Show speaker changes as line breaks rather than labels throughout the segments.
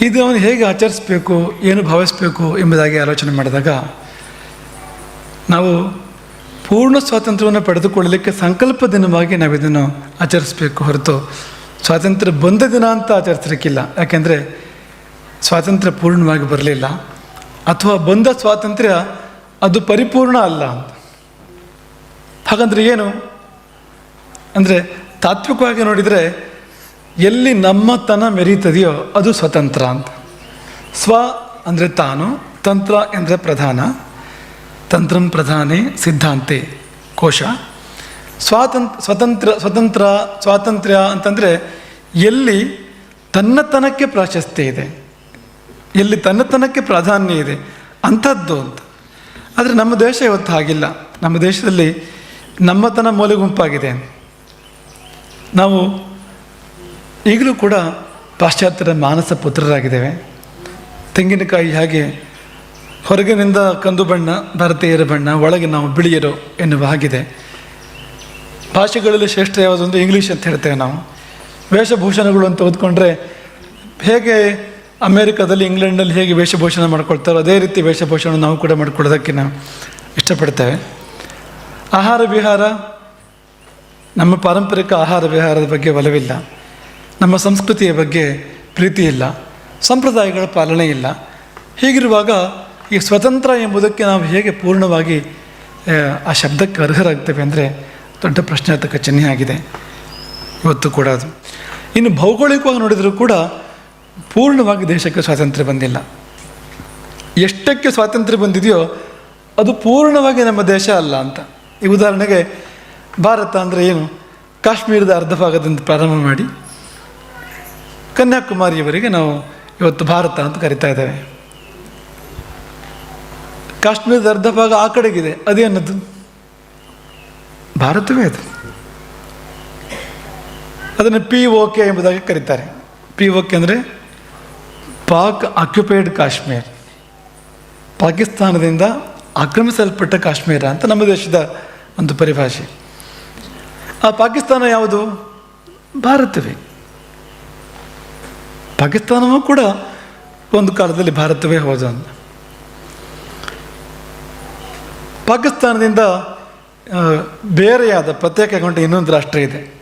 ಇದು ಅವನು ಹೇಗೆ ಆಚರಿಸಬೇಕು, ಏನು ಭಾವಿಸಬೇಕು ಎಂಬುದಾಗಿ ಆಲೋಚನೆ ಮಾಡಿದಾಗ, ನಾವು ಪೂರ್ಣ ಸ್ವಾತಂತ್ರ್ಯವನ್ನು ಪಡೆದುಕೊಳ್ಳಲಿಕ್ಕೆ ಸಂಕಲ್ಪ ದಿನವಾಗಿ ನಾವು ಇದನ್ನು ಆಚರಿಸಬೇಕು ಹೊರತು ಸ್ವಾತಂತ್ರ್ಯ ಬಂದ ದಿನ ಅಂತ ಆಚರಿಸಲಿಕ್ಕಿಲ್ಲ. ಯಾಕೆಂದರೆ ಸ್ವಾತಂತ್ರ್ಯ ಪೂರ್ಣವಾಗಿ ಬರಲಿಲ್ಲ. ಅಥವಾ ಬಂದ ಸ್ವಾತಂತ್ರ್ಯ ಅದು ಪರಿಪೂರ್ಣ ಅಲ್ಲ ಹಾಗಂದ್ರೆ ಏನು? ಅಂದರೆ ತಾತ್ವಿಕವಾಗಿ ನೋಡಿದರೆ ಎಲ್ಲಿ ನಮ್ಮತನ ಮೆರೀತದೆಯೋ ಅದು ಸ್ವತಂತ್ರ ಅಂತ. ಸ್ವ ಅಂದರೆ ತಾನು, ತಂತ್ರ ಎಂದರೆ ಪ್ರಧಾನ, ತಂತ್ರಂ ಪ್ರಧಾನಿ ಸಿದ್ಧಾಂತೆ ಕೋಶ. ಸ್ವಾತಂತ್ರ್ಯ ಸ್ವತಂತ್ರ ಸ್ವತಂತ್ರ, ಸ್ವಾತಂತ್ರ್ಯ ಅಂತಂದರೆ ಎಲ್ಲಿ ತನ್ನತನಕ್ಕೆ ಪ್ರಾಶಸ್ತ್ಯ ಇದೆ, ಎಲ್ಲಿ ತನ್ನತನಕ್ಕೆ ಪ್ರಾಧಾನ್ಯ ಇದೆ ಅಂಥದ್ದು ಅಂತ. ಆದರೆ ನಮ್ಮ ದೇಶ ಇವತ್ತು ಹಾಗಿಲ್ಲ. ನಮ್ಮ ದೇಶದಲ್ಲಿ ನಮ್ಮತನ ಮೂಲೆ ಗುಂಪಾಗಿದೆ ನಾವು ಈಗಲೂ ಕೂಡ ಪಾಶ್ಚಾತ್ಯರ ಮಾನಸ ಪುತ್ರರಾಗಿದ್ದೇವೆ. ತೆಂಗಿನಕಾಯಿ ಹಾಗೆ ಹೊರಗಿನಿಂದ ಕಂದು ಬಣ್ಣ, ಭಾರತೀಯರ ಬಣ್ಣ, ಒಳಗೆ ನಾವು ಬಿಳಿಯರು ಎನ್ನುವ ಹಾಗಿದೆ. ಭಾಷೆಗಳಲ್ಲಿ ಶ್ರೇಷ್ಠ ಯಾವುದೊಂದು ಇಂಗ್ಲೀಷ್ ಅಂತ ಹೇಳ್ತೇವೆ ನಾವು. ವೇಷಭೂಷಣಗಳು ಅಂತ ಓದ್ಕೊಂಡ್ರೆ ಹೇಗೆ ಅಮೇರಿಕಾದಲ್ಲಿ ಇಂಗ್ಲೆಂಡಲ್ಲಿ ಹೇಗೆ ವೇಷಭೂಷಣ ಮಾಡ್ಕೊಳ್ತಾರೋ ಅದೇ ರೀತಿ ವೇಷಭೂಷಣ ನಾವು ಕೂಡ ಮಾಡ್ಕೊಳ್ಳೋದಕ್ಕೆ ನಾವು ಇಷ್ಟಪಡ್ತೇವೆ. ಆಹಾರ ವಿಹಾರ, ನಮ್ಮ ಪಾರಂಪರಿಕ ಆಹಾರ ವಿಹಾರದ ಬಗ್ಗೆ ಒಲವಿಲ್ಲ. ನಮ್ಮ ಸಂಸ್ಕೃತಿಯ ಬಗ್ಗೆ ಪ್ರೀತಿ ಇಲ್ಲ ಸಂಪ್ರದಾಯಗಳ ಪಾಲನೆ ಇಲ್ಲ. ಹೀಗಿರುವಾಗ ಈ ಸ್ವತಂತ್ರ ಎಂಬುದಕ್ಕೆ ನಾವು ಹೇಗೆ ಪೂರ್ಣವಾಗಿ ಆ, ಶಬ್ದಕ್ಕೆ ಅರ್ಹರಾಗ್ತೇವೆ ಅಂದರೆ ದೊಡ್ಡ ಪ್ರಶ್ನಾರ್ಥಕ ಚಿಹ್ನೆ ಆಗಿದೆ. ಇವತ್ತು ಕೂಡ ಅದು. ಇನ್ನು ಭೌಗೋಳಿಕವಾಗಿ ನೋಡಿದರೂ ಕೂಡ ಪೂರ್ಣವಾಗಿ ದೇಶಕ್ಕೆ ಸ್ವಾತಂತ್ರ್ಯ ಬಂದಿಲ್ಲ. ಎಷ್ಟಕ್ಕೆ ಸ್ವಾತಂತ್ರ್ಯ ಬಂದಿದೆಯೋ ಅದು ಪೂರ್ಣವಾಗಿ ನಮ್ಮ ದೇಶ ಅಲ್ಲ ಅಂತ. ಈ ಉದಾಹರಣೆಗೆ ಭಾರತ ಅಂದರೆ ಏನು? ಕಾಶ್ಮೀರದ ಅರ್ಧ ಭಾಗದಿಂದ ಪ್ರಾರಂಭ ಮಾಡಿ ಕನ್ಯಾಕುಮಾರಿಯವರೆಗೆ ನಾವು ಇವತ್ತು ಭಾರತ ಅಂತ ಕರಿತಾ ಇದ್ದೇವೆ. ಕಾಶ್ಮೀರದ ಅರ್ಧ ಭಾಗ ಆ ಕಡೆಗಿದೆ ಅದೇನದು ಭಾರತವೇ ಅದು. ಅದನ್ನು ಪಿ ಓ ಕೆ ಎಂಬುದಾಗಿ ಕರೀತಾರೆ. ಪಿ ಓ ಕೆ ಅಂದರೆ ಪಾಕ್ ಆಕ್ಯುಪೈಡ್ ಕಾಶ್ಮೀರ್. ಪಾಕಿಸ್ತಾನದಿಂದ ಆಕ್ರಮಿಸಲ್ಪಟ್ಟ ಕಾಶ್ಮೀರ ಅಂತ ನಮ್ಮ ದೇಶದ ಒಂದು ಪರಿಭಾಷೆ. ಆ ಪಾಕಿಸ್ತಾನ ಯಾವುದು? ಭಾರತವೇ. ಪಾಕಿಸ್ತಾನವೂ ಕೂಡ ಒಂದು ಕಾಲದಲ್ಲಿ ಭಾರತವೇ ಹೋದ ಪಾಕಿಸ್ತಾನದಿಂದ ಬೇರೆಯಾದ ಪ್ರತ್ಯೇಕಗೊಂಡ ಇನ್ನೊಂದು ರಾಷ್ಟ್ರ ಇದೆ.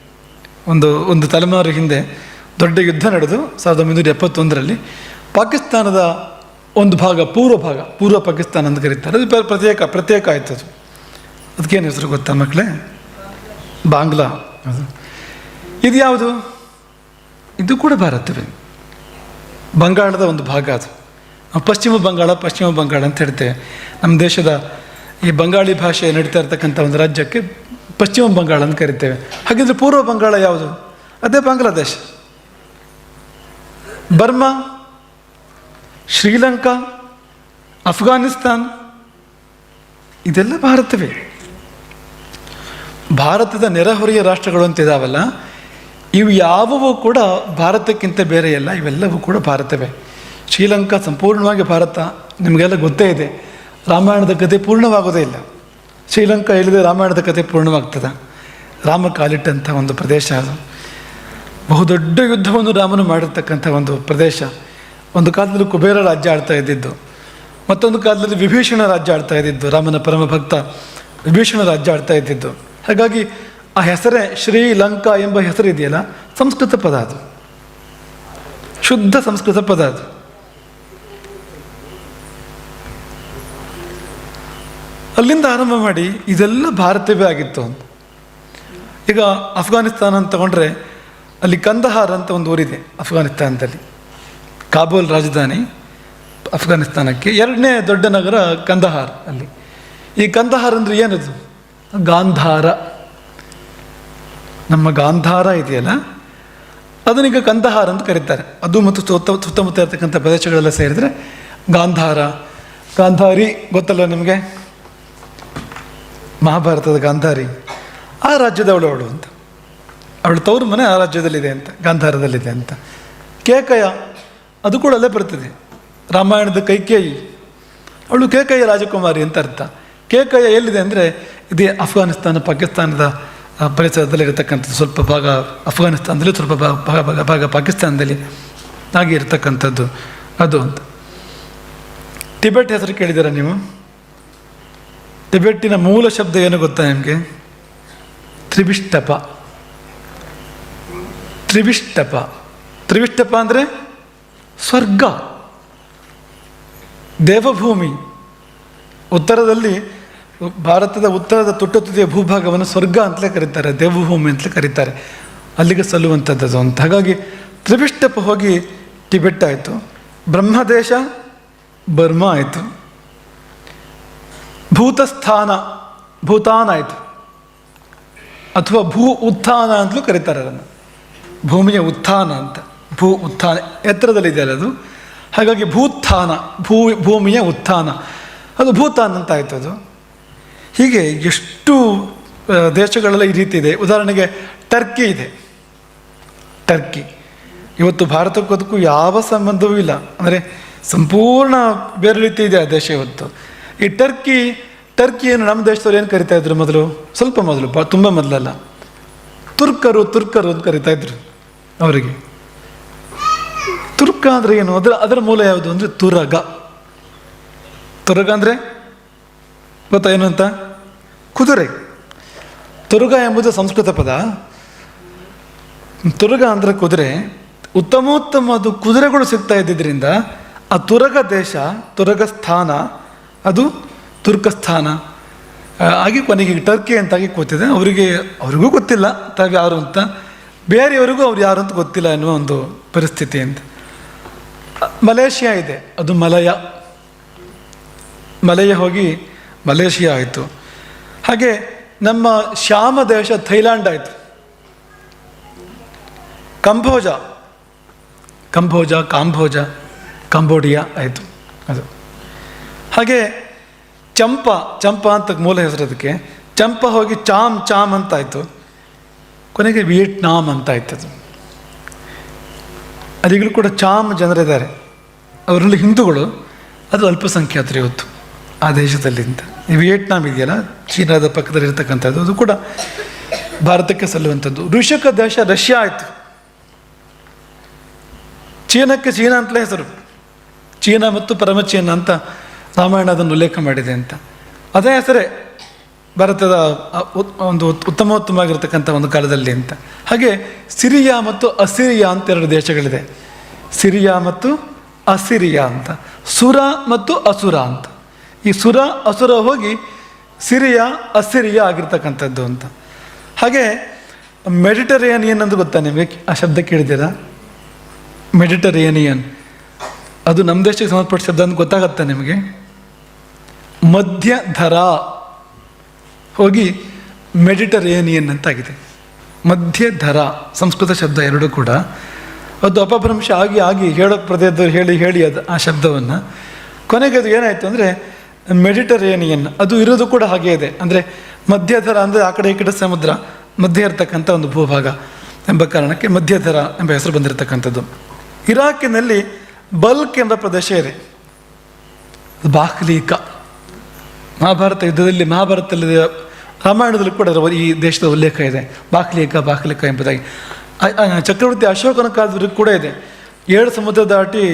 ಒಂದು ಒಂದು ತಲೆಮಾರು ಹಿಂದೆ ದೊಡ್ಡ ಯುದ್ಧ ನಡೆದು ಸಾವಿರದ ಒಂಬೈನೂರ ಎಪ್ಪತ್ತೊಂದರಲ್ಲಿ ಪಾಕಿಸ್ತಾನದ ಒಂದು ಭಾಗ ಪೂರ್ವ ಭಾಗ, ಪೂರ್ವ ಪಾಕಿಸ್ತಾನ ಅಂತ ಕರೀತಾರೆ. ಅದು ಪ್ರ- ಪ್ರತ್ಯೇಕ ಪ್ರತ್ಯೇಕ ಆಯಿತು ಅದು. ಅದಕ್ಕೇನು ಹೆಸರು ಗೊತ್ತಾ ಮಕ್ಕಳೇ ಬಾಂಗ್ಲಾ. ಅದು. ಇದು ಯಾವುದು ಇದು ಕೂಡ ಭಾರತವೇ. ಬಂಗಾಳದ ಒಂದು ಭಾಗ ಅದು. ನಾವು ಪಶ್ಚಿಮ ಬಂಗಾಳ ಪಶ್ಚಿಮ ಬಂಗಾಳ ಅಂತ ಹೇಳ್ತೇವೆ. ನಮ್ಮ ದೇಶದ ಈ ಬಂಗಾಳಿ ಭಾಷೆ ನಡೀತಾ ಇರ್ತಕ್ಕಂಥ ಒಂದು ರಾಜ್ಯಕ್ಕೆ ಪಶ್ಚಿಮ ಬಂಗಾಳ ಅಂತ ಕರಿತೇವೆ. ಹಾಗಿದ್ರೆ ಪೂರ್ವ ಬಂಗಾಳ ಯಾವುದು? ಅದೇ ಬಾಂಗ್ಲಾದೇಶ. ಬರ್ಮಾ, ಶ್ರೀಲಂಕಾ, ಅಫ್ಘಾನಿಸ್ತಾನ್, ಇದೆಲ್ಲ ಭಾರತವೇ. ಭಾರತದ ನೆರೆಹೊರೆಯ ರಾಷ್ಟ್ರಗಳು ಅಂತ ಇದಾವಲ್ಲ ಇವು ಯಾವುವು ಕೂಡ ಭಾರತಕ್ಕಿಂತ ಬೇರೆಯಲ್ಲ ಇವೆಲ್ಲವೂ ಕೂಡ ಭಾರತವೇ. ಶ್ರೀಲಂಕಾ ಸಂಪೂರ್ಣವಾಗಿ ಭಾರತ, ನಿಮಗೆಲ್ಲ ಗೊತ್ತೇ ಇದೆ. ರಾಮಾಯಣದ ಕಥೆ ಪೂರ್ಣವಾಗೋದೇ ಇಲ್ಲ. ಶ್ರೀಲಂಕಾ ಇಲ್ಲದೆ ರಾಮಾಯಣದ ಕಥೆ ಪೂರ್ಣವಾಗ್ತದೆ. ರಾಮ ಕಾಲಿಟ್ಟಂಥ ಒಂದು ಪ್ರದೇಶ ಅದು. ಬಹುದೊಡ್ಡ ಯುದ್ಧವನ್ನು ರಾಮನು ಮಾಡಿರ್ತಕ್ಕಂಥ ಒಂದು ಪ್ರದೇಶ. ಒಂದು ಕಾಲದಲ್ಲಿ ಕುಬೇರ ರಾಜ್ಯ ಆಳ್ತಾ ಇದ್ದಿದ್ದು. ಮತ್ತೊಂದು ಕಾಲದಲ್ಲಿ ವಿಭೀಷಣ ರಾಜ್ಯ ಆಳ್ತಾ ಇದ್ದಿದ್ದು. ರಾಮನ ಪರಮ ಭಕ್ತ ವಿಭೀಷಣ ರಾಜ್ಯ ಆಳ್ತಾ ಇದ್ದಿದ್ದು. ಹಾಗಾಗಿ ಆ ಹೆಸರೇ ಶ್ರೀಲಂಕಾ ಎಂಬ ಹೆಸರು ಇದೆಯಲ್ಲ? ಸಂಸ್ಕೃತ ಪದ ಅದು. ಶುದ್ಧ ಸಂಸ್ಕೃತ ಪದ ಅದು. ಅಲ್ಲಿಂದ ಆರಂಭ ಮಾಡಿ ಇದೆಲ್ಲ ಭಾರತವೇ ಆಗಿತ್ತು ಅಂತ. ಈಗ ಅಫ್ಘಾನಿಸ್ತಾನ ಅಂತ ತಗೊಂಡ್ರೆ ಅಲ್ಲಿ ಕಂದಹಾರ್ ಅಂತ ಒಂದು ಊರಿದೆ ಅಫ್ಘಾನಿಸ್ತಾನದಲ್ಲಿ. ಕಾಬೂಲ್ ರಾಜಧಾನಿ ಅಫ್ಘಾನಿಸ್ತಾನಕ್ಕೆ. ಎರಡನೇ ದೊಡ್ಡ ನಗರ ಕಂದಹಾರ್ ಅಲ್ಲಿ. ಈ ಕಂದಹಾರ್ ಅಂದರೆ ಏನದು? ಗಾಂಧಾರ. ನಮ್ಮ ಗಾಂಧಾರ ಇದೆಯಲ್ಲ? ಅದನ್ನೀಗ ಕಂದಹಾರ ಅಂತ ಕರೀತಾರೆ. ಅದು ಮತ್ತು ಸುತ್ತ ಸುತ್ತಮುತ್ತ ಇರತಕ್ಕಂಥ ಪ್ರದೇಶಗಳೆಲ್ಲ ಸೇರಿದರೆ ಗಾಂಧಾರ. ಗಾಂಧಾರಿ ಗೊತ್ತಲ್ಲ ನಿಮಗೆ? ಮಹಾಭಾರತದ ಗಾಂಧಾರಿ. ಆ ರಾಜ್ಯದವಳು ಅವಳು ಅಂತ. ಅವಳು ತವರು ಮನೆ ಆ ರಾಜ್ಯದಲ್ಲಿದೆ ಅಂತ, ಗಾಂಧಾರದಲ್ಲಿದೆ ಅಂತ. ಕೇಕಯ, ಅದು ಕೂಡ ಅಲ್ಲೇ ಬರ್ತದೆ. ರಾಮಾಯಣದ ಕೈಕೇಯಿ. ಅವಳು ಕೇಕಯ್ಯ ರಾಜಕುಮಾರಿ ಅಂತ ಅರ್ಥ. ಕೇಕಯ್ಯ ಎಲ್ಲಿದೆ ಅಂದರೆ ಇದೇ ಅಫ್ಘಾನಿಸ್ತಾನ, ಪಾಕಿಸ್ತಾನದ ಆ, ಪರಿಸರದಲ್ಲಿ ಇರತಕ್ಕಂಥದ್ದು ಸ್ವಲ್ಪ ಭಾಗ ಅಫ್ಘಾನಿಸ್ತಾನದಲ್ಲಿ ಸ್ವಲ್ಪ ಭಾಗ ಭಾಗ ಭಾಗ ಪಾಕಿಸ್ತಾನದಲ್ಲಿ ಆಗಿ ಇರತಕ್ಕಂಥದ್ದು ಅದು ಅಂತ. ಟಿಬೆಟ್ ಹೆಸರು ಕೇಳಿದ್ದೀರಾ ನೀವು? ಟಿಬೆಟ್ಟಿನ ಮೂಲ ಶಬ್ದ ಏನು ಗೊತ್ತಾ ನಿಮಗೆ? ತ್ರಿವಿಷ್ಟಪ. ತ್ರಿವಿಷ್ಟಪ. ತ್ರಿವಿಷ್ಟಪ ಅಂದರೆ ಸ್ವರ್ಗ. ದೇವಭೂಮಿ. ಉತ್ತರದಲ್ಲಿ ಭಾರತದ ಉತ್ತರದ ತುಟ್ಟ ತುದಿಯ ಭೂಭಾಗವನ್ನು ಸ್ವರ್ಗ ಅಂತಲೇ ಕರೀತಾರೆ, ದೇವಭೂಮಿ ಅಂತಲೇ ಕರೀತಾರೆ. ಅಲ್ಲಿಗೆ ಸಲ್ಲುವಂಥದ್ದು ಅಂತ. ಹಾಗಾಗಿ ತ್ರಿವಿಷ್ಟಪ ಹೋಗಿ ಟಿಬೆಟ್ ಆಯಿತು. ಬ್ರಹ್ಮದೇಶ, ಬರ್ಮಾ ಆಯಿತು. ಭೂತಸ್ಥಾನ, ಭೂತಾನ್ ಆಯಿತು. ಅಥವಾ ಭೂ ಉತ್ಥಾನ ಅಂತಲೂ ಕರೀತಾರೆ ಅದನ್ನು. ಭೂಮಿಯ ಉತ್ಥಾನ ಅಂತ. ಭೂ ಉತ್ಥಾನ ಎತ್ತರದಲ್ಲಿದೆ ಅದು. ಹಾಗಾಗಿ ಭೂತ್ಥಾನ, ಭೂ ಭೂಮಿಯ ಉತ್ಥಾನ. ಅದು ಭೂತಾನ್ ಅಂತ ಆಯಿತು ಅದು. ಹೀಗೆ ಎಷ್ಟು ದೇಶಗಳೆಲ್ಲ ಈ ರೀತಿ ಇದೆ. ಉದಾಹರಣೆಗೆ ಟರ್ಕಿ ಇದೆ. ಟರ್ಕಿ. ಇವತ್ತು ಭಾರತಕ್ಕೂ ಅದಕ್ಕೂ ಯಾವ ಸಂಬಂಧವೂ ಇಲ್ಲ. ಅಂದರೆ ಸಂಪೂರ್ಣ ಬೇರೆ ರೀತಿ ಇದೆ ಆ ದೇಶ ಇವತ್ತು. ಈ ಟರ್ಕಿ, ಟರ್ಕಿಯನ್ನು ನಮ್ಮ ದೇಶದವ್ರು ಏನು ಕರಿತಾ ಇದ್ರು ಮೊದಲು? ಸ್ವಲ್ಪ ಮೊದಲು, ಬ, ತುಂಬ ಮೊದಲಲ್ಲ. ತುರ್ಕರು ತುರ್ಕರು ಅಂತ ಕರಿತಾ ಇದ್ರು ಅವರಿಗೆ. ತುರ್ಕ ಅಂದರೆ ಏನು? ಅದರ ಅದರ ಮೂಲ ಯಾವುದು? ಅಂದರೆ ತುರಗ. ತುರಗ ಅಂದರೆ ಗೊತ್ತಾ ಏನು ಅಂತ? ಕುದುರೆ. ತುರುಗ ಎಂಬುದು ಸಂಸ್ಕೃತ ಪದ. ತುರುಗ ಅಂದರೆ ಕುದುರೆ. ಉತ್ತಮೋತ್ತಮವಾದ ಕುದುರೆಗಳು ಸಿಗ್ತಾ ಇದ್ದಿದ್ದರಿಂದ ಆ ತುರಗ ದೇಶ, ತುರಗ ಸ್ಥಾನ, ಅದು ತುರ್ಕಸ್ಥಾನ ಆಗಿ ಕೊನೆಗೆ ಟರ್ಕಿ ಅಂತಾಗಿ ಕೂತಿದೆ. ಅವರಿಗೆ, ಅವ್ರಿಗೂ ಗೊತ್ತಿಲ್ಲ ತಾವು ಯಾರು ಅಂತ. ಬೇರೆಯವರಿಗೂ ಅವ್ರು ಯಾರು ಅಂತ ಗೊತ್ತಿಲ್ಲ ಎನ್ನುವ ಒಂದು ಪರಿಸ್ಥಿತಿ ಅಂತ. ಮಲೇಷಿಯಾ ಇದೆ. ಅದು ಮಲಯ. ಮಲಯ ಹೋಗಿ ಮಲೇಷಿಯಾ ಆಯಿತು. ಹಾಗೆ ನಮ್ಮ ಶ್ಯಾಮ ದೇಶ ಥೈಲ್ಯಾಂಡ್ ಆಯಿತು. ಕಂಬೋಜ ಕಂಬೋಜ, ಕಾಂಬೋಜ, ಕಂಬೋಡಿಯಾ ಆಯಿತು. ಅದು. ಹಾಗೆ ಚಂಪ ಚಂಪ ಅಂತ ಮೂಲ ಹೆಸರು ಅದಕ್ಕೆ. ಚಂಪ ಹೋಗಿ ಚಾಮ್ ಚಾಮ್ ಅಂತ ಆಯಿತು. ಕೊನೆಗೆ ವಿಯೆಟ್ನಾಮ್ ಅಂತ ಆಯ್ತು ಅದು. ಅದಿಗಳು ಕೂಡ ಚಾಮ್ ಜನರಿದ್ದಾರೆ. ಅವರಲ್ಲಿ ಹಿಂದೂಗಳು, ಅದು ಅಲ್ಪಸಂಖ್ಯಾತರು ಇವತ್ತು ಆ ದೇಶದಲ್ಲಿಂದ. ವಿಯೆಟ್ನಾಂ ಇದೆಯಲ್ಲ? ಚೀನಾದ ಪಕ್ಕದಲ್ಲಿ ಇರತಕ್ಕಂಥದ್ದು, ಅದು ಕೂಡ ಭಾರತಕ್ಕೆ ಸಲ್ಲುವಂಥದ್ದು. ಋಷಕ ದೇಶ ರಷ್ಯಾ ಆಯಿತು. ಚೀನಕ್ಕೆ ಚೀನಾ ಅಂತಲೇ ಹೆಸರು. ಚೀನಾ ಮತ್ತು ಪರಮಚೀನ ಅಂತ ರಾಮಾಯಣ ಅದನ್ನು ಉಲ್ಲೇಖ ಮಾಡಿದೆ ಅಂತ. ಅದೇ ಹೆಸರೇ ಭಾರತದ ಒಂದು ಉತ್ತಮ ಉತ್ತಮೋತ್ತಮವಾಗಿರ್ತಕ್ಕಂಥ ಒಂದು ಕಾಲದಲ್ಲಿ ಅಂತ. ಹಾಗೆ ಸಿರಿಯಾ ಮತ್ತು ಅಸಿರಿಯಾ ಅಂತ ಎರಡು ದೇಶಗಳಿದೆ. ಸಿರಿಯಾ ಮತ್ತು ಅಸಿರಿಯಾ ಅಂತ. ಸುರ ಮತ್ತು ಅಸುರ ಅಂತ. ಈ ಸುರ ಅಸುರ ಹೋಗಿ ಸಿರಿಯ ಅಸಿರಿಯ ಆಗಿರ್ತಕ್ಕಂಥದ್ದು ಅಂತ. ಹಾಗೆ ಮೆಡಿಟರೇನಿಯನ್ ಅಂತ ಗೊತ್ತಾ ನಿಮಗೆ? ಆ ಶಬ್ದ ಕೇಳಿದ್ದೀರಾ? ಮೆಡಿಟರೇನಿಯನ್. ಅದು ನಮ್ಮ ದೇಶಕ್ಕೆ ಸಂಬಂಧಪಟ್ಟ ಶಬ್ದ ಅಂತ ಗೊತ್ತಾಗುತ್ತಾ ನಿಮಗೆ? ಮಧ್ಯಧರ. ಹೋಗಿ ಮೆಡಿಟರೇನಿಯನ್ ಅಂತಾಗಿದೆ. ಮಧ್ಯಧರ, ಸಂಸ್ಕೃತ ಶಬ್ದ ಎರಡೂ ಕೂಡ. ಅದು ಅಪಭ್ರಂಶ ಆಗಿ ಆಗಿ ಹೇಳೋ ಪ್ರದೇಶದವ್ರು ಹೇಳಿ ಹೇಳಿ ಅದು ಆ ಶಬ್ದವನ್ನು. ಕೊನೆಗೆ ಅದು ಏನಾಯಿತು ಅಂದರೆ ಮೆಡಿಟರೇನಿಯನ್ ಅದು ಇರೋದು ಕೂಡ ಹಾಗೆ ಇದೆ. ಅಂದರೆ ಮಧ್ಯಧರ ಅಂದರೆ ಆ ಕಡೆ ಈ ಕಡೆ ಸಮುದ್ರ, ಮಧ್ಯೆ ಇರತಕ್ಕಂಥ ಒಂದು ಭೂಭಾಗ ಎಂಬ ಕಾರಣಕ್ಕೆ ಮಧ್ಯಧರ ಎಂಬ ಹೆಸರು ಬಂದಿರತಕ್ಕಂಥದ್ದು. ಇರಾಕಿನಲ್ಲಿ ಬಲ್ಕ್ ಎಂಬ ಪ್ರದೇಶ ಇದೆ. ಬಾಹ್ಲೀಕ. ಮಹಾಭಾರತ ಯುದ್ಧದಲ್ಲಿ ಮಹಾಭಾರತದಲ್ಲಿ ರಾಮಾಯಣದಲ್ಲಿ ಕೂಡ ಈ ದೇಶದ ಉಲ್ಲೇಖ ಇದೆ. ಬಾಹ್ಲೀಕ ಬಾಹ್ಲೀಕ ಎಂಬುದಾಗಿ. ಚಕ್ರವರ್ತಿ ಅಶೋಕನ ಕಾಲದವರೆಗೂ ಕೂಡ ಇದೆ. ಏಳು ಸಮುದ್ರ ದಾಟಿ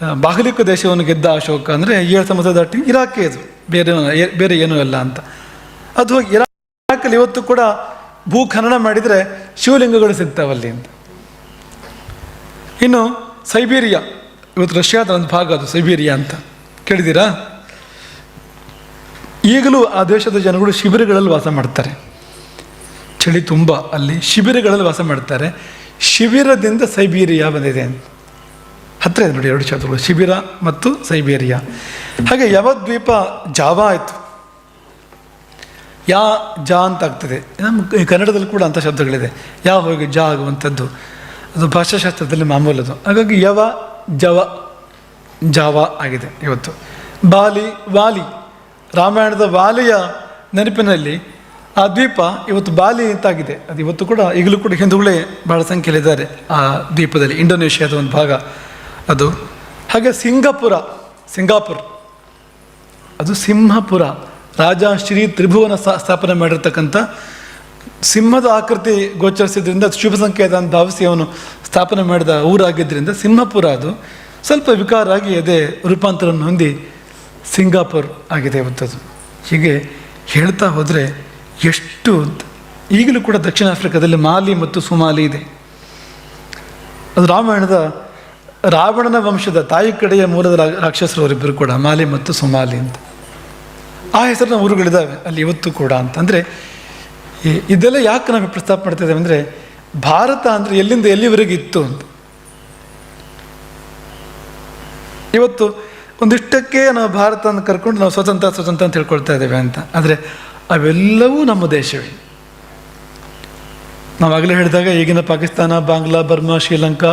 ಆ, ಬಾಹ್ಲಿಕ ದೇಶವನ್ನು ಗೆದ್ದ ಅಶೋಕ ಅಂದರೆ ಏಳು ಸಮುದ್ರ ದಾಟಿ ಇರಾಕೆ ಇದು ಬೇರೆ ಬೇರೆ ಏನೂ ಅಲ್ಲ ಅಂತ. ಅದು ಇರಾಕಲ್ಲಿ ಇವತ್ತು ಕೂಡ ಭೂ ಖನನ ಮಾಡಿದರೆ ಶಿವಲಿಂಗಗಳು ಸಿಗ್ತಾವಲ್ಲಿ ಅಂತ. ಇನ್ನು ಸೈಬೀರಿಯಾ ಇವತ್ತು ರಷ್ಯಾದ ಒಂದು ಭಾಗ ಅದು ಸೈಬೀರಿಯಾ ಅಂತ. ಕೇಳಿದ್ದೀರಾ? ಈಗಲೂ ಆ ದೇಶದ ಜನಗಳು ಶಿಬಿರಗಳಲ್ಲಿ ವಾಸ ಮಾಡ್ತಾರೆ. ಚಳಿ ತುಂಬ ಅಲ್ಲಿ ಶಿಬಿರಗಳಲ್ಲಿ ವಾಸ ಮಾಡ್ತಾರೆ. ಶಿಬಿರದಿಂದ ಸೈಬೀರಿಯಾ ಬಂದಿದೆ ಅಂತ. ಹತ್ತಿರ ಇದೆ ನೋಡಿ ಎರಡು ಶಬ್ದಗಳು ಶಿಬಿರ ಮತ್ತು ಸೈಬೀರಿಯಾ. ಹಾಗೆ ದ್ವೀಪ ಜಾವ ಆಯಿತು ಯಾ ಜ ಅಂತ ಆಗ್ತದೆ. ನಮ್ಮ ಕನ್ನಡದಲ್ಲಿ ಕೂಡ ಅಂಥ ಶಬ್ದಗಳಿದೆ. ಯಾ ಹೋಗಿ ಜ ಆಗುವಂಥದ್ದು. ಅದು ಭಾಷಾಶಾಸ್ತ್ರದಲ್ಲಿ ಮಾಮೂಲು ಅದು ಹಾಗಾಗಿ ಯವ, ಜವ, ಜಾವ ಆಗಿದೆ ಇವತ್ತು. ಬಾಲಿ, ವಾಲಿ. ರಾಮಾಯಣದ ವಾಲಿಯ ನೆನಪಿನಲ್ಲಿ ಆ ದ್ವೀಪ ಇವತ್ತು ಬಾಲಿ ಅಂತಾಗಿದೆ. ಅದು ಇವತ್ತು ಕೂಡ ಈಗಲೂ ಕೂಡ ಹಿಂದೂಗಳೇ ಭಾಳ ಸಂಖ್ಯೆಯಲ್ಲಿದ್ದಾರೆ ಆ ದ್ವೀಪದಲ್ಲಿ. ಇಂಡೋನೇಷ್ಯಾದ ಒಂದು ಭಾಗ. ಅದು? ಹಾಗೆ ಸಿಂಗಾಪುರ, ಸಿಂಗಾಪುರ್. ಅದು ಸಿಂಹಪುರ. ರಾಜ ಶ್ರೀ ತ್ರಿಭುವನ ಸ್ಥಾ- ಸ್ಥಾಪನೆ ಮಾಡಿರ್ತಕ್ಕಂಥ ಸಿಂಹದ ಆಕೃತಿ ಗೋಚರಿಸಿದ್ರಿಂದ ಶುಭ ಸಂಕೇತ ಅಂತ ಭಾವಿಸಿ ಅವನು ಸ್ಥಾಪನೆ ಮಾಡಿದ ಊರಾಗಿದ್ದರಿಂದ ಸಿಂಹಪುರ ಅದು. ಸ್ವಲ್ಪ ವಿಕಾರ ಆಗಿ ಅದೇ ರೂಪಾಂತರವನ್ನು ಹೊಂದಿ ಸಿಂಗಾಪುರ್ ಆಗಿದೆ ಇವತ್ತದು ಹೀಗೆ ಹೇಳ್ತಾ ಹೋದರೆ ಎಷ್ಟು ಈಗಲೂ ಕೂಡ ದಕ್ಷಿಣ ಆಫ್ರಿಕಾದಲ್ಲಿ ಮಾಲಿ ಮತ್ತು ಸುಮಾಲಿ ಇದೆ. ಅದು ರಾಮಾಯಣದ ರಾವಣನ ವಂಶದ ತಾಯಿ ಕಡೆಯ ಮೂಲದ ರಾಕ್ಷಸರು ಅವರಿಬ್ಬರು ಕೂಡ ಮಾಲಿ ಮತ್ತು ಸುಮಾಲಿ ಅಂತ. ಆ ಹೆಸರಿನ ಊರುಗಳಿದ್ದಾವೆ ಅಲ್ಲಿ ಇವತ್ತು ಕೂಡ ಅಂತಂದರೆ ಇದೆಲ್ಲ ಯಾಕೆ ನಮಗೆ ಪ್ರಸ್ತಾಪ ಮಾಡ್ತಿದ್ದೇವೆ ಅಂದರೆ, ಭಾರತ ಅಂದರೆ ಎಲ್ಲಿಂದ ಎಲ್ಲಿವರೆಗೆ ಇತ್ತು ಅಂತ. ಇವತ್ತು ಒಂದಿಷ್ಟಕ್ಕೆ ನಾವು ಭಾರತ ಅಂತ ಕರ್ಕೊಂಡು ನಾವು ಸ್ವತಂತ್ರ ಸ್ವತಂತ್ರ ಅಂತ ಹೇಳ್ಕೊಳ್ತಾ ಇದ್ದೇವೆ ಅಂತ. ಆದರೆ ಅವೆಲ್ಲವೂ ನಮ್ಮ ದೇಶವೇ. ನಾವಾಗಲೇ ಹೇಳಿದಾಗ ಈಗಿನ ಪಾಕಿಸ್ತಾನ, ಬಾಂಗ್ಲಾ, ಬರ್ಮಾ, ಶ್ರೀಲಂಕಾ,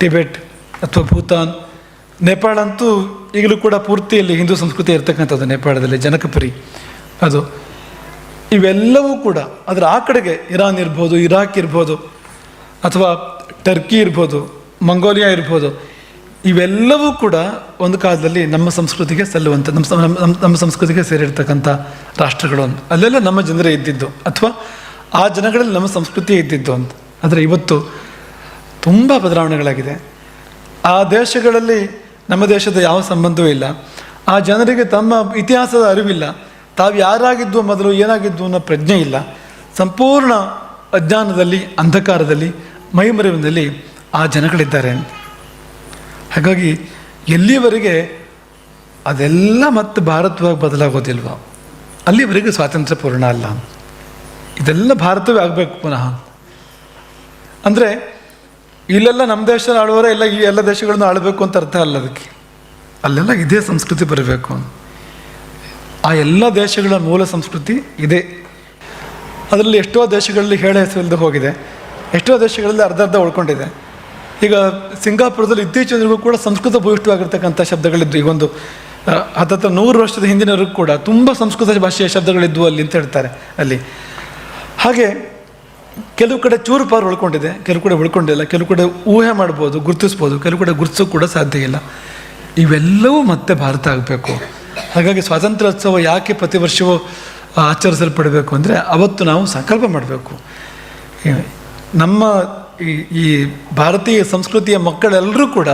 ಟಿಬೆಟ್ ಅಥವಾ ಭೂತಾನ್, ನೇಪಾಳ ಅಂತೂ ಈಗಲೂ ಕೂಡ ಪೂರ್ತಿಯಲ್ಲಿ ಹಿಂದೂ ಸಂಸ್ಕೃತಿ ಇರ್ತಕ್ಕಂಥದ್ದು ನೇಪಾಳದಲ್ಲಿ, ಜನಕಪುರಿ. ಅದು ಇವೆಲ್ಲವೂ ಕೂಡ ಅದರ ಆ ಕಡೆಗೆ ಇರಾನ್ ಇರ್ಬೋದು, ಇರಾಕ್ ಇರ್ಬೋದು, ಅಥವಾ ಟರ್ಕಿ ಇರ್ಬೋದು, ಮಂಗೋಲಿಯಾ ಇರ್ಬೋದು, ಇವೆಲ್ಲವೂ ಕೂಡ ಒಂದು ಕಾಲದಲ್ಲಿ ನಮ್ಮ ಸಂಸ್ಕೃತಿಗೆ ಸಲ್ಲುವಂಥ, ನಮ್ಮ ನಮ್ಮ ಸಂಸ್ಕೃತಿಗೆ ಸೇರಿರ್ತಕ್ಕಂಥ ರಾಷ್ಟ್ರಗಳು ಅಂತ. ಅಲ್ಲೆಲ್ಲ ನಮ್ಮ ಜನರೇ ಇದ್ದಿದ್ದು, ಅಥವಾ ಆ ಜನಗಳಲ್ಲಿ ನಮ್ಮ ಸಂಸ್ಕೃತಿ ಇದ್ದಿದ್ದು ಅಂತ. ಆದರೆ ಇವತ್ತು ತುಂಬ ಬದಲಾವಣೆಗಳಾಗಿದೆ. ಆ ದೇಶಗಳಲ್ಲಿ ನಮ್ಮ ದೇಶದ ಯಾವ ಸಂಬಂಧವೂ ಇಲ್ಲ. ಆ ಜನರಿಗೆ ತಮ್ಮ ಇತಿಹಾಸದ ಅರಿವಿಲ್ಲ. ತಾವು ಯಾರಾಗಿದ್ದು ಮೊದಲು ಏನಾಗಿದ್ದು ಅನ್ನೋ ಪ್ರಜ್ಞೆ ಇಲ್ಲ. ಸಂಪೂರ್ಣ ಅಜ್ಞಾನದಲ್ಲಿ, ಅಂಧಕಾರದಲ್ಲಿ, ಮೈಮರೆವಿನಲ್ಲಿ ಆ ಜನಗಳಿದ್ದಾರೆ. ಹಾಗಾಗಿ ಎಲ್ಲಿವರೆಗೆ ಅದೆಲ್ಲ ಮತ್ತೆ ಭಾರತವಾಗಿ ಬದಲಾಗೋದಿಲ್ವ? ಅಲ್ಲಿವರೆಗೆ ಸ್ವಾತಂತ್ರ್ಯ ಪೂರ್ಣ ಅಲ್ಲ. ಇದೆಲ್ಲ ಭಾರತವೇ ಆಗಬೇಕು ಪುನಃ. ಅಂದರೆ ಇಲ್ಲೆಲ್ಲ ನಮ್ಮ ದೇಶ ಆಳುವರೆ ಎಲ್ಲ ಈ ಎಲ್ಲ ದೇಶಗಳನ್ನು ಆಳ್ಬೇಕು ಅಂತ ಅರ್ಥ ಅಲ್ಲ ಅದಕ್ಕೆ. ಅಲ್ಲೆಲ್ಲ ಇದೇ ಸಂಸ್ಕೃತಿ ಬರಬೇಕು ಆ ಎಲ್ಲ ದೇಶಗಳ ಮೂಲ ಸಂಸ್ಕೃತಿ ಇದೆ. ಅದರಲ್ಲಿ ಎಷ್ಟೋ ದೇಶಗಳಲ್ಲಿ ಹೇಳ ಹೆಸರಿಲ್ಲದೆ ಹೋಗಿದೆ. ಎಷ್ಟೋ ದೇಶಗಳಲ್ಲಿ ಅರ್ಧ ಅರ್ಧ ಉಳ್ಕೊಂಡಿದೆ. ಈಗ ಸಿಂಗಾಪುರದಲ್ಲಿ ಇತ್ತೀಚಿನವರೆಗೂ ಕೂಡ ಸಂಸ್ಕೃತ ಭೂಯಿಷ್ಠವಾಗಿರ್ತಕ್ಕಂಥ ಶಬ್ದಗಳಿದ್ದು ಈಗ ಒಂದು ಹತ್ತತ್ರ ನೂರು ವರ್ಷದ ಹಿಂದಿನವರೆಗೂ ಕೂಡ ತುಂಬ ಸಂಸ್ಕೃತ ಭಾಷೆಯ ಶಬ್ದಗಳಿದ್ವು ಅಲ್ಲಿ ಅಂತ ಹೇಳ್ತಾರೆ ಅಲ್ಲಿ. ಹಾಗೆ ಕೆಲವು ಕಡೆ ಚೂರು ಪಾರು ಉಳ್ಕೊಂಡಿದೆ, ಕೆಲವು ಕಡೆ ಉಳ್ಕೊಂಡಿಲ್ಲ, ಕೆಲವು ಕಡೆ ಊಹೆ ಮಾಡ್ಬೋದು, ಗುರುತಿಸ್ಬೋದು, ಕೆಲವು ಕಡೆ ಗುರುತಿಸೋಕೆ ಕೂಡ ಸಾಧ್ಯ ಇಲ್ಲ. ಇವೆಲ್ಲವೂ ಮತ್ತೆ ಭಾರತ ಆಗಬೇಕು. ಹಾಗಾಗಿ ಸ್ವಾತಂತ್ರ್ಯೋತ್ಸವ ಯಾಕೆ ಪ್ರತಿ ವರ್ಷವೂ ಆಚರಿಸಲ್ಪಡಬೇಕು ಅಂದರೆ ಅವತ್ತು ನಾವು ಸಂಕಲ್ಪ ಮಾಡಬೇಕು. ನಮ್ಮ ಈ ಈ ಭಾರತೀಯ ಸಂಸ್ಕೃತಿಯ ಮಕ್ಕಳೆಲ್ಲರೂ ಕೂಡ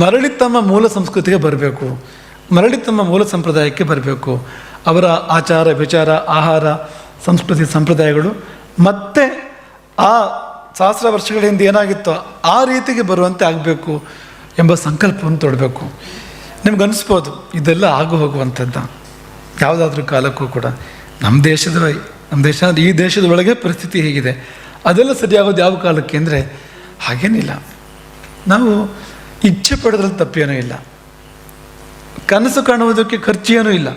ಮರಳಿ ತಮ್ಮ ಮೂಲ ಸಂಸ್ಕೃತಿಗೆ ಬರಬೇಕು. ಮರಳಿ ತಮ್ಮ ಮೂಲ ಸಂಪ್ರದಾಯಕ್ಕೆ ಬರಬೇಕು. ಅವರ ಆಚಾರ, ವಿಚಾರ, ಆಹಾರ, ಸಂಸ್ಕೃತಿ, ಸಂಪ್ರದಾಯಗಳು ಮತ್ತೆ ಆ ಸಹಸ್ರ ವರ್ಷಗಳ ಹಿಂದೆ ಏನಾಗಿತ್ತೋ ಆ ರೀತಿಗೆ ಬರುವಂತೆ ಆಗಬೇಕು ಎಂಬ ಸಂಕಲ್ಪವನ್ನು ತೊಡಬೇಕು. ನಿಮ್ಗೆ ಅನಿಸ್ಬೋದು, ಇದೆಲ್ಲ ಆಗು ಹೋಗುವಂಥದ್ದು. ಯಾವುದಾದ್ರೂ ಕಾಲಕ್ಕೂ ಕೂಡ. ನಮ್ಮ ದೇಶದ ನಮ್ಮ ದೇಶ, ಈ ದೇಶದ ಒಳಗೆ ಪರಿಸ್ಥಿತಿ ಹೇಗಿದೆ. ಅದೆಲ್ಲ ಸರಿಯಾಗೋದು ಯಾವ ಕಾಲಕ್ಕೆ ಅಂದರೆ ಹಾಗೇನಿಲ್ಲ. ನಾವು ಇಚ್ಛೆ ಪಡೋದ್ರಲ್ಲಿ ತಪ್ಪೇನೂ ಇಲ್ಲ. ಕನಸು ಕಾಣುವುದಕ್ಕೆ ಏನೂ ಇಲ್ಲ.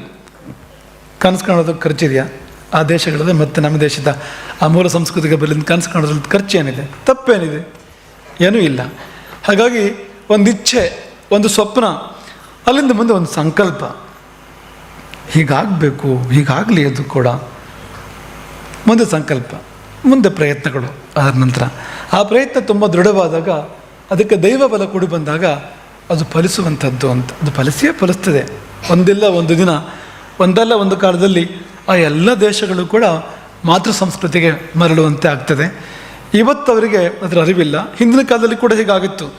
ಕನಸು ಕಾಣೋದಕ್ಕೆ ಖರ್ಚಿದೆಯಾ? ಆ ದೇಶಗಳಲ್ಲಿ ಮತ್ತು ನಮ್ಮ ದೇಶದ ಆ ಮೂಲ ಸಂಸ್ಕೃತಿಗೆ ಬರಲಿಂದ ಕನಸು ಕಾಣೋದ್ರಲ್ಲಿ ಖರ್ಚೇನಿದೆ, ತಪ್ಪೇನಿದೆ, ಏನೂ ಇಲ್ಲ. ಹಾಗಾಗಿ ಒಂದು ಇಚ್ಛೆ, ಒಂದು ಸ್ವಪ್ನ, ಅಲ್ಲಿಂದ ಮುಂದೆ ಒಂದು ಸಂಕಲ್ಪ. ಹೀಗಾಗಬೇಕು, ಹೀಗಾಗಲಿ ಅದು ಕೂಡ. ಮುಂದೆ ಸಂಕಲ್ಪ, ಮುಂದೆ ಪ್ರಯತ್ನಗಳು ಅದರ ನಂತರ. ಆ ಪ್ರಯತ್ನ ತುಂಬ ದೃಢವಾದಾಗ, ಅದಕ್ಕೆ ದೈವ ಬಲ ಕೂಡಿ ಬಂದಾಗ ಅದು ಫಲಿಸುವಂಥದ್ದು ಅಂತ. ಅದು ಫಲಿಸಿಯೇ ಫಲಿಸ್ತದೆ. ಒಂದಿಲ್ಲ, ಒಂದು ದಿನ, ಒಂದಲ್ಲ, ಒಂದು ಕಾಲದಲ್ಲಿ ಆ ಎಲ್ಲ ದೇಶಗಳು ಕೂಡ ಮಾತೃ ಸಂಸ್ಕೃತಿಗೆ ಮರಳುವಂತೆ ಆಗ್ತದೆ. ಇವತ್ತು ಅವರಿಗೆ ಅದರ ಅರಿವಿಲ್ಲ. ಹಿಂದಿನ ಕಾಲದಲ್ಲಿ ಕೂಡ ಹೀಗಾಗಿತ್ತು.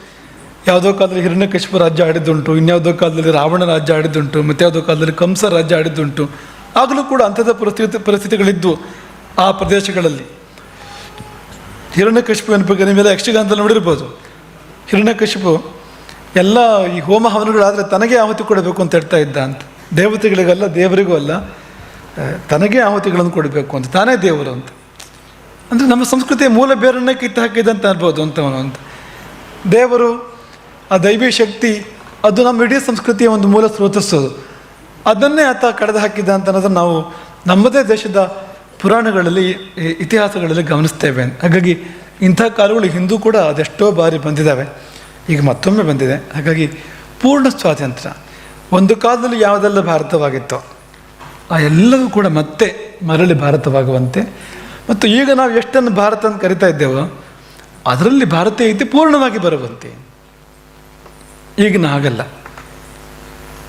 ಯಾವುದೋ ಕಾಲದಲ್ಲಿ ಹಿರಣ್ಯಕಶಿಪು ರಾಜ್ಯ ಆಡಿದ್ದುಂಟು, ಇನ್ಯಾವುದೋ ಕಾಲದಲ್ಲಿ ರಾವಣ ರಾಜ್ಯ ಆಡಿದ್ದುಂಟು ಮತ್ಯಾವುದೋ ಕಾಲದಲ್ಲಿ ಕಂಸ ರಾಜ್ಯ ಆಡಿದ್ದುಂಟು. ಆಗಲೂ ಕೂಡ ಅಂಥದ ಪರಿಸ್ಥಿತಿ, ಪರಿಸ್ಥಿತಿಗಳಿದ್ದು ಆ ಪ್ರದೇಶಗಳಲ್ಲಿ. ಹಿರಣ್ಯಕಶಿಪುವಿನ ಬಗ್ಗೆ ನೀವೆಲ್ಲ ಯಕ್ಷಗಾನದಲ್ಲಿ ನೋಡಿರ್ಬೋದು. ಹಿರಣ್ಯಕಶಿಪು ಎಲ್ಲ ಈ ಹೋಮ ಹವನಗಳಾದರೆ ತನಗೆ ಆಹುತಿ ಕೊಡಬೇಕು ಅಂತ ಹೇಳ್ತಾ ಇದ್ದ ಅಂತ. ದೇವತೆಗಳಿಗಲ್ಲ, ದೇವರಿಗೂ ಅಲ್ಲ. ತನಗೇ ಆಹುತಿಗಳನ್ನು ಕೊಡಬೇಕು ಅಂತ, ತಾನೇ ದೇವರು ಅಂತ. ಅಂದರೆ ನಮ್ಮ ಸಂಸ್ಕೃತಿಯ ಮೂಲ ಬೇರನ್ನೇ ಕಿತ್ತು ಹಾಕಿದಂತ ಅನ್ಬೋದು ಅಂತವನು ಅಂತ. ದೇವರು, ಆ ದೈವಿ ಶಕ್ತಿ, ಅದು ನಮ್ಮ ಇಡೀ ಸಂಸ್ಕೃತಿಯ ಒಂದು ಮೂಲ ಸ್ರೋತಸ್ಸು. ಅದನ್ನೇ ಆತ ಕಳೆದು ಹಾಕಿದ ಅಂತ ಅನ್ನೋದನ್ನು ನಾವು ನಮ್ಮದೇ ದೇಶದ ಪುರಾಣಗಳಲ್ಲಿ ಇತಿಹಾಸಗಳಲ್ಲಿ ಗಮನಿಸ್ತೇವೆ. ಹಾಗಾಗಿ ಇಂಥ ಕಾಲಗಳು ಹಿಂದೂ ಕೂಡ ಅದೆಷ್ಟೋ ಬಾರಿ ಬಂದಿದ್ದಾವೆ. ಈಗ ಮತ್ತೊಮ್ಮೆ ಬಂದಿದೆ. ಹಾಗಾಗಿ ಪೂರ್ಣ ಸ್ವಾತಂತ್ರ್ಯ. ಒಂದು ಕಾಲದಲ್ಲಿ ಯಾವುದೆಲ್ಲ ಭಾರತವಾಗಿತ್ತೋ ಆ ಎಲ್ಲವೂ ಕೂಡ ಮತ್ತೆ ಮರಳಿ ಭಾರತವಾಗುವಂತೆ. ಮತ್ತು ಈಗ ನಾವು ಎಷ್ಟನ್ನು ಭಾರತ ಅಂತ ಕರಿತಾ ಇದ್ದೇವೋ, ಅದರಲ್ಲಿ ಭಾರತೀಯತೆ ಪೂರ್ಣವಾಗಿ ಬರುವಂತೆ. ಈಗಿನ ಹಾಗಲ್ಲ.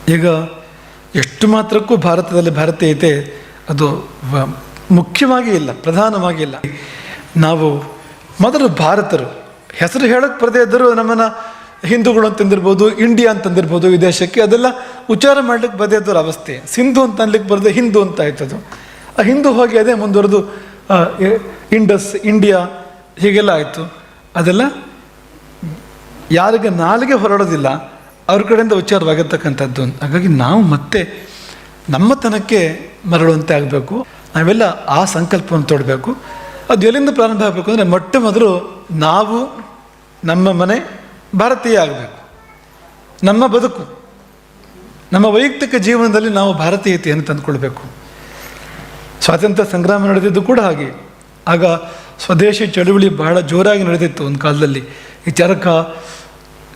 ಈಗ ಎಷ್ಟು ಮಾತ್ರಕ್ಕೂ ಭಾರತದಲ್ಲಿ ಭಾರತೀಯತೆ ಅದು ಮುಖ್ಯವಾಗಿ ಇಲ್ಲ, ಪ್ರಧಾನವಾಗಿ ಇಲ್ಲ. ನಾವು ಮೊದಲು ಭಾರತರು. ಹೆಸರು ಹೇಳಕ್ಕೆ ಬರದೇ ಇದ್ದರೂ ನಮ್ಮನ್ನು ಹಿಂದೂಗಳು ಅಂತಂದಿರ್ಬೋದು ಇಂಡಿಯಾ ಅಂತಂದಿರ್ಬೋದು ವಿದೇಶಕ್ಕೆ ದೇಶಕ್ಕೆ ಅದೆಲ್ಲ ಉಚ್ಚಾರ ಮಾಡ್ಲಿಕ್ಕೆ ಬರದೇ ಇದ್ದವ್ರ ಅವಸ್ಥೆ. ಸಿಂಧು ಅಂತ ಅನ್ಲಿಕ್ಕೆ ಬರದೆ ಹಿಂದೂ ಅಂತ ಆಯ್ತದು. ಆ ಹಿಂದೂ ಹೋಗಿ ಅದೇ ಮುಂದುವರೆದು ಇಂಡಸ್ ಇಂಡಿಯಾ ಹೀಗೆಲ್ಲ ಆಯಿತು. ಅದೆಲ್ಲ ಯಾರಿಗೆ ನಾಲಿಗೆ ಹೊರಡೋದಿಲ್ಲ, ಅವ್ರ ಕಡೆಯಿಂದ ಉಚ್ಚಾರವಾಗಿರ್ತಕ್ಕಂಥದ್ದು. ಹಾಗಾಗಿ ನಾವು ಮತ್ತೆ ನಮ್ಮತನಕ್ಕೆ ಮರಳುವಂತೆ ಆಗಬೇಕು. ನಾವೆಲ್ಲ ಆ ಸಂಕಲ್ಪವನ್ನು ತೊಡಬೇಕು. ಅದು ಎಲ್ಲಿಂದ ಪ್ರಾರಂಭ ಆಗಬೇಕು ಅಂದರೆ ಮೊಟ್ಟ ಮೊದಲು ನಾವು ನಮ್ಮ ಮನೆ ಭಾರತೀಯ ಆಗಬೇಕು. ನಮ್ಮ ಬದುಕು, ನಮ್ಮ ವೈಯಕ್ತಿಕ ಜೀವನದಲ್ಲಿ ನಾವು ಭಾರತೀಯತೆಯನ್ನು ತಂದುಕೊಳ್ಬೇಕು. ಸ್ವಾತಂತ್ರ್ಯ ಸಂಗ್ರಾಮ ನಡೆದಿದ್ದು ಕೂಡ ಹಾಗೆ. ಆಗ ಸ್ವದೇಶಿ ಚಳುವಳಿ ಬಹಳ ಜೋರಾಗಿ ನಡೆದಿತ್ತು ಒಂದು ಕಾಲದಲ್ಲಿ. ಈ ಚರಕ,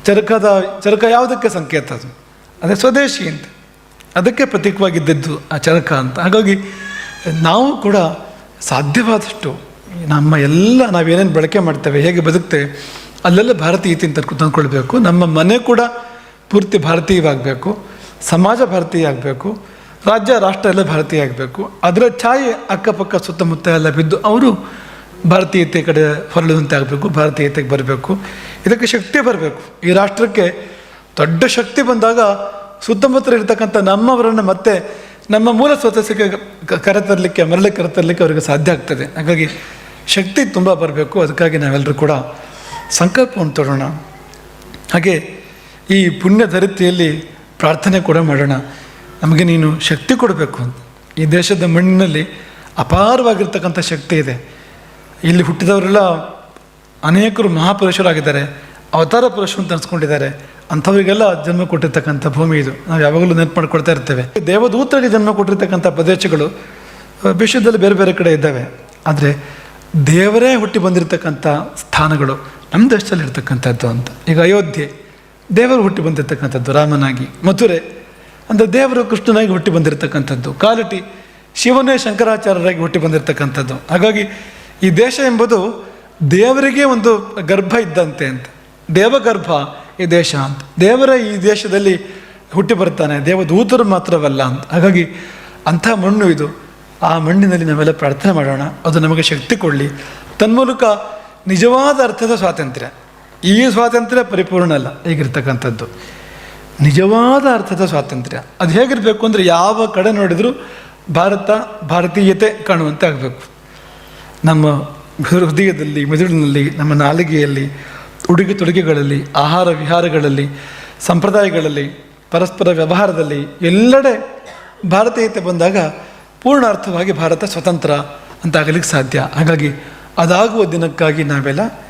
ಚರಕದ, ಚರಕ ಯಾವುದಕ್ಕೆ ಸಂಕೇತ ಅದು? ಅದೇ ಸ್ವದೇಶಿ ಅಂತ. ಅದಕ್ಕೆ ಪ್ರತೀಕವಾಗಿದ್ದದ್ದು ಆ ಚರಕ ಅಂತ. ಹಾಗಾಗಿ ನಾವು ಕೂಡ ಸಾಧ್ಯವಾದಷ್ಟು ನಮ್ಮ ಎಲ್ಲ ನಾವೇನೇನು ಬಳಕೆ ಮಾಡ್ತೇವೆ, ಹೇಗೆ ಬದುಕ್ತೇವೆ ಅಲ್ಲೆಲ್ಲ ಭಾರತೀಯತೆ ಅಂತ ತಂದ್ಕೊಳ್ಬೇಕು ನಮ್ಮ ಮನೆ ಕೂಡ ಪೂರ್ತಿ ಭಾರತೀಯವಾಗಬೇಕು. ಸಮಾಜ ಭಾರತೀಯ ಆಗಬೇಕು ರಾಜ್ಯ, ರಾಷ್ಟ್ರ ಎಲ್ಲ ಭಾರತೀಯ ಆಗಬೇಕು ಅದರ ಛಾಯೆ ಅಕ್ಕಪಕ್ಕ ಸುತ್ತಮುತ್ತ ಎಲ್ಲ ಬಿದ್ದು ಅವರು ಭಾರತೀಯತೆ ಕಡೆ ಹೊರಳುವಂತೆ ಆಗಬೇಕು, ಭಾರತೀಯತೆಗೆ ಬರಬೇಕು. ಇದಕ್ಕೆ ಶಕ್ತಿ ಬರಬೇಕು. ಈ ರಾಷ್ಟ್ರಕ್ಕೆ ದೊಡ್ಡ ಶಕ್ತಿ ಬಂದಾಗ ಸುತ್ತಮುತ್ತ ಇರ್ತಕ್ಕಂಥ ನಮ್ಮವರನ್ನು ಮತ್ತೆ ನಮ್ಮ ಮೂಲ ಸ್ವತಸ್ಸಿಗೆ ಕ- ಕರೆತರಲಿಕ್ಕೆ ಮರಳಿ ಕರೆತರಲಿಕ್ಕೆ ಅವರಿಗೆ ಸಾಧ್ಯ ಆಗ್ತದೆ. ಹಾಗಾಗಿ ಶಕ್ತಿ ತುಂಬ ಬರಬೇಕು. ಅದಕ್ಕಾಗಿ ನಾವೆಲ್ಲರೂ ಕೂಡ ಸಂಕಲ್ಪವನ್ನು ತೊಡೋಣ ಹಾಗೆ ಈ ಪುಣ್ಯ ಧರಿತಿಯಲ್ಲಿ ಪ್ರಾರ್ಥನೆ ಕೂಡ ಮಾಡೋಣ. ನಮಗೆ ನೀನು ಶಕ್ತಿ ಕೊಡಬೇಕು ಅಂತ. ಈ ದೇಶದ ಮಣ್ಣಿನಲ್ಲಿ ಅಪಾರವಾಗಿರ್ತಕ್ಕಂಥ ಶಕ್ತಿ ಇದೆ. ಇಲ್ಲಿ ಹುಟ್ಟಿದವರೆಲ್ಲ ಅನೇಕರು ಮಹಾಪುರುಷರಾಗಿದ್ದಾರೆ. ಅವತಾರ ಪುರುಷರು ಅಂತ ಅನ್ಸ್ಕೊಂಡಿದ್ದಾರೆ. ಅಂಥವರಿಗೆಲ್ಲ ಜನ್ಮ ಕೊಟ್ಟಿರ್ತಕ್ಕಂಥ ಭೂಮಿ ಇದು. ನಾವು ಯಾವಾಗಲೂ ನೆನಪು ಮಾಡ್ಕೊಳ್ತಾ ಇರ್ತೇವೆ. ದೇವದೂತರಿಗೆ ಜನ್ಮ ಕೊಟ್ಟಿರ್ತಕ್ಕಂಥ ಪ್ರದೇಶಗಳು ವಿಶ್ವದಲ್ಲಿ ಬೇರೆ ಬೇರೆ ಕಡೆ ಇದ್ದಾವೆ. ಆದರೆ ದೇವರೇ ಹುಟ್ಟಿ ಬಂದಿರತಕ್ಕಂಥ ಸ್ಥಾನಗಳು. ನಮ್ಮ ದೇಶದಲ್ಲಿ ಇರ್ತಕ್ಕಂಥದ್ದು ಅಂತ. ಈಗ ಅಯೋಧ್ಯೆ, ದೇವರು ಹುಟ್ಟಿ ಬಂದಿರತಕ್ಕಂಥದ್ದು ರಾಮನಾಗಿ, ಮಥುರೆ, ಅಂದರೆ ದೇವರು ಕೃಷ್ಣನಾಗಿ ಹುಟ್ಟಿ ಬಂದಿರತಕ್ಕಂಥದ್ದು, ಕಾಲಟಿ ಶಿವನೇ ಶಂಕರಾಚಾರ್ಯರಾಗಿ ಹುಟ್ಟಿ ಬಂದಿರತಕ್ಕಂಥದ್ದು. ಹಾಗಾಗಿ ಈ ದೇಶ ಎಂಬುದು ದೇವರಿಗೆ ಒಂದು ಗರ್ಭ ಇದ್ದಂತೆ ಅಂತ. ದೇವಗರ್ಭ ಈ ದೇಶ ಅಂತ. ದೇವರ ಈ ದೇಶದಲ್ಲಿ ಹುಟ್ಟಿ ಬರ್ತಾನೆ ದೇವದೂತರು ಮಾತ್ರವಲ್ಲ ಅಂತ. ಹಾಗಾಗಿ ಅಂಥ ಮಣ್ಣು ಇದು. ಆ ಮಣ್ಣಿನಲ್ಲಿ ನಾವೆಲ್ಲ ಪ್ರಾರ್ಥನೆ ಮಾಡೋಣ. ಅದು ನಮಗೆ ಶಕ್ತಿ ಕೊಡಲಿ. ತನ್ಮೂಲಕ ನಿಜವಾದ ಅರ್ಥದ ಸ್ವಾತಂತ್ರ್ಯ. ಈ ಸ್ವಾತಂತ್ರ್ಯ ಪರಿಪೂರ್ಣ ಅಲ್ಲ ಈಗಿರ್ತಕ್ಕಂಥದ್ದು ನಿಜವಾದ ಅರ್ಥದ ಸ್ವಾತಂತ್ರ್ಯ. ಅದು ಹೇಗಿರಬೇಕು ಅಂದರೆ ಯಾವ ಕಡೆ ನೋಡಿದರೂ ಭಾರತ, ಭಾರತೀಯತೆ ಕಾಣುವಂತೆ ಆಗಬೇಕು. ನಮ್ಮ ಹೃದಯದಲ್ಲಿ, ಮೆದುಳಿನಲ್ಲಿ, ನಮ್ಮ ನಾಲಿಗೆಯಲ್ಲಿ, ಉಡುಗೆ ತೊಡುಗೆಗಳಲ್ಲಿ, ಆಹಾರ ವಿಹಾರಗಳಲ್ಲಿ, ಸಂಪ್ರದಾಯಗಳಲ್ಲಿ, ಪರಸ್ಪರ ವ್ಯವಹಾರದಲ್ಲಿ ಎಲ್ಲೆಡೆ ಭಾರತೀಯತೆ ಬಂದಾಗ ಪೂರ್ಣ ಅರ್ಥವಾಗಿ ಭಾರತ ಸ್ವತಂತ್ರ ಅಂತ ಆಗಲಿಕ್ಕೆ ಸಾಧ್ಯ. ಹಾಗಾಗಿ ಅದಾಗುವ ದಿನಕ್ಕಾಗಿ ನಾವೆಲ್ಲ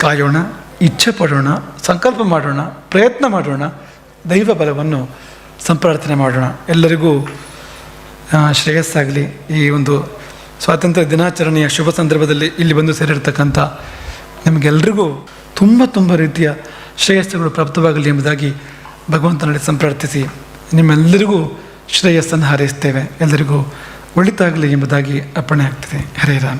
ಕಾಯೋಣ, ಇಚ್ಛೆ ಪಡೋಣ, ಸಂಕಲ್ಪ ಮಾಡೋಣ, ಪ್ರಯತ್ನ ಮಾಡೋಣ, ದೈವ ಬಲವನ್ನು ಸಂಪ್ರಾರ್ಥನೆ ಮಾಡೋಣ. ಎಲ್ಲರಿಗೂ ಶ್ರೇಯಸ್ಸಾಗಲಿ. ಈ ಒಂದು ಸ್ವಾತಂತ್ರ್ಯ ದಿನಾಚರಣೆಯ ಶುಭ ಸಂದರ್ಭದಲ್ಲಿ ಇಲ್ಲಿ ಬಂದು ಸೇರಿರ್ತಕ್ಕಂಥ ನಮಗೆಲ್ಲರಿಗೂ ತುಂಬ ತುಂಬ ರೀತಿಯ ಶ್ರೇಯಸ್ಸುಗಳು ಪ್ರಾಪ್ತವಾಗಲಿ ಎಂಬುದಾಗಿ ಭಗವಂತನಲ್ಲಿ ಸಂಪ್ರಾರ್ಥಿಸಿ ನಿಮ್ಮೆಲ್ಲರಿಗೂ ಶ್ರೇಯಸ್ಸನ್ನು ಹಾರೈಸ್ತೇವೆ. ಎಲ್ಲರಿಗೂ ಒಳಿತಾಗಲಿ ಎಂಬುದಾಗಿ ಅರ್ಪಣೆ ಆಗ್ತದೆ. ಹರೇ ರಾಮ.